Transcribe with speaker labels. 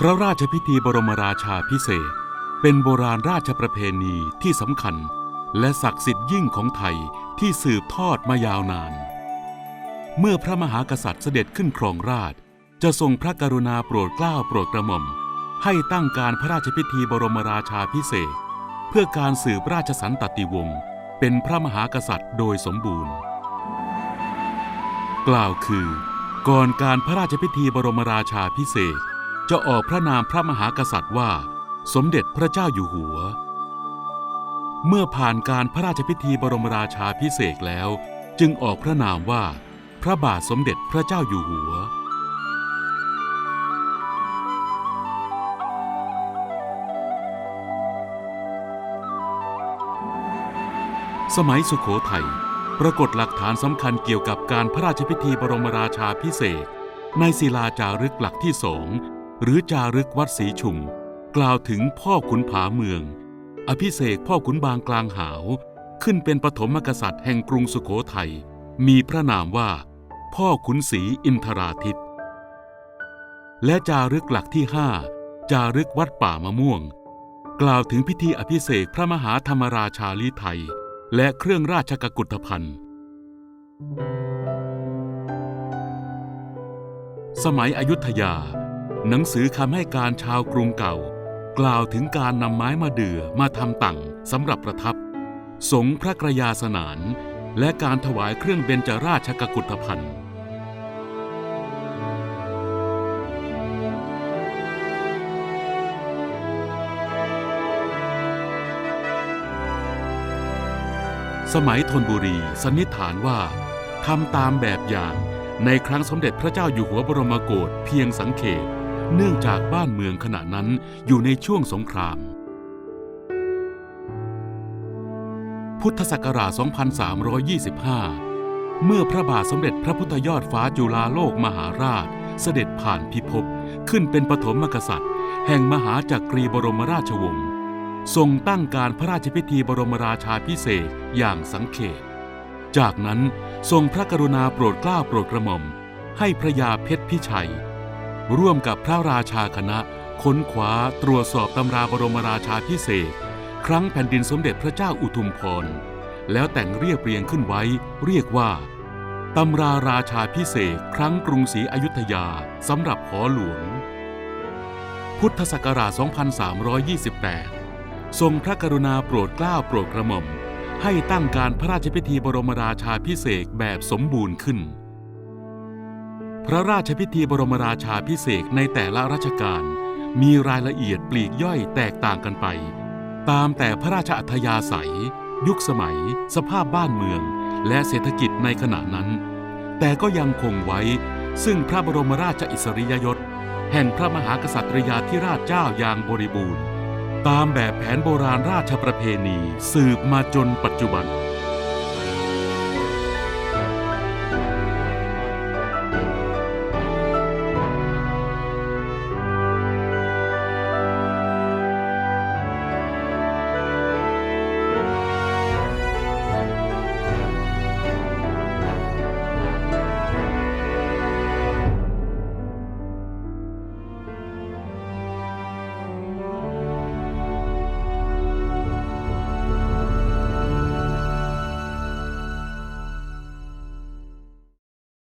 Speaker 1: พระราชพิธีบรมราชาพิเศษ เป็นโบราณราชประเพณีที่สำคัญ และศักดิ์สิทธิ์ยิ่งของไทยที่สืบทอดมายาวนาน เมื่อพระมหากษัตริย์เสด็จขึ้นครองราช จะทรงพระกรุณาโปรดเกล้าโปรดกระหม่อม ให้ตั้งการพระราชพิธีบรมราชาพิเศษ เพื่อการสืบราชสันตติวงศ์เป็นพระมหากษัตริย์โดยสมบูรณ์ กล่าวคือ ก่อนการพระราชพิธีบรมราชาพิเศษ จะออกพระนามพระมหากษัตริย์ว่า สมเด็จพระเจ้าอยู่หัว เมื่อผ่านการพระราชพิธีบรมราชาพิเศษแล้ว จึงออกพระนามว่า พระบาทสมเด็จพระเจ้าอยู่หัว สมัยสุขโขทัยปรากฏหลักฐานสำคัญเกี่ยวกับการพระราชพิธีบรมราชาพิเศษในศิลาจารึกหลักที่สอง หรือจารึกวัดศรีชุม กล่าวถึงพ่อขุนผาเมือง อภิเษกพ่อขุนบางกลางหาว ขึ้นเป็นปฐมกษัตริย์แห่งกรุงสุขโขทัย มีพระนามว่า พ่อขุนศรีอินทราทิต และจารึกหลักที่ห้าจารึกวัดป่ามะม่วง กล่าวถึงพิธีอภิเษกพระมหาธรรมราชาลิไทย และเครื่องราชกกุฏภัณฑ์สมัยอยุธยา หนังสือคำให้การชาวกรุงเก่า กล่าวถึงการนำไม้มาเดือมาทำตั่งสำหรับประทับ สงพระกระยาสนาน และการถวายเครื่องเบญจราชกกุฏภัณฑ์สมัยธนบุรีสันนิษฐานว่าทำตามแบบอย่างในครั้งสมเด็จพระเจ้าอยู่หัวบรมโกศเพียงสังเขต เนื่องจากบ้านเมืองขณะนั้นอยู่ในช่วงสงคราม พุทธศักราช 2325 เมื่อพระบาทสมเด็จพระพุทธยอดฟ้าจุฬาโลกมหาราช เสด็จผ่านพิภพขึ้นเป็นปฐมกษัตริย์ แห่งมหาจักรีบรมราชวงศ์ทรงตั้งการพระราชพิธีบรมราชาพิเศษอย่างสังเขต จากนั้นทรงพระกรุณาโปรดเกล้าโปรดกระหม่อม ให้พระยาเพชรพิชัย ร่วมกับพระราชาคณะ ค้นคว้าตรวจสอบตำราบรมราชาพิเศษ ครั้งแผ่นดินสมเด็จพระเจ้าอุทุมพร แล้วแต่งเรียบเรียงขึ้นไว้ เรียกว่าตำราราชาพิเศษครั้งกรุงศรีอยุธยาสำหรับหอหลวง พุทธศักราช 2328 ทรงพระกรุณาโปรดเกล้าโปรดกระหม่อม ให้ตั้งการพระราชพิธีบรมราชาพิเศษแบบสมบูรณ์ขึ้น พระราชพิธีบรมราชาพิเศษในแต่ละรัชกาลมีรายละเอียดปลีกย่อยแตกต่างกันไป ตามแต่พระราชอัธยาศัย ยุคสมัย สภาพบ้านเมือง และเศรษฐกิจในขณะนั้น แต่ก็ยังคงไว้ ซึ่งพระบรมราชอิสริยยศ แห่งพระมหากษัตริยาธิราชเจ้าอย่างบริบูรณ์ ตามแบบแผนโบราณราชประเพณีสืบมาจนปัจจุบัน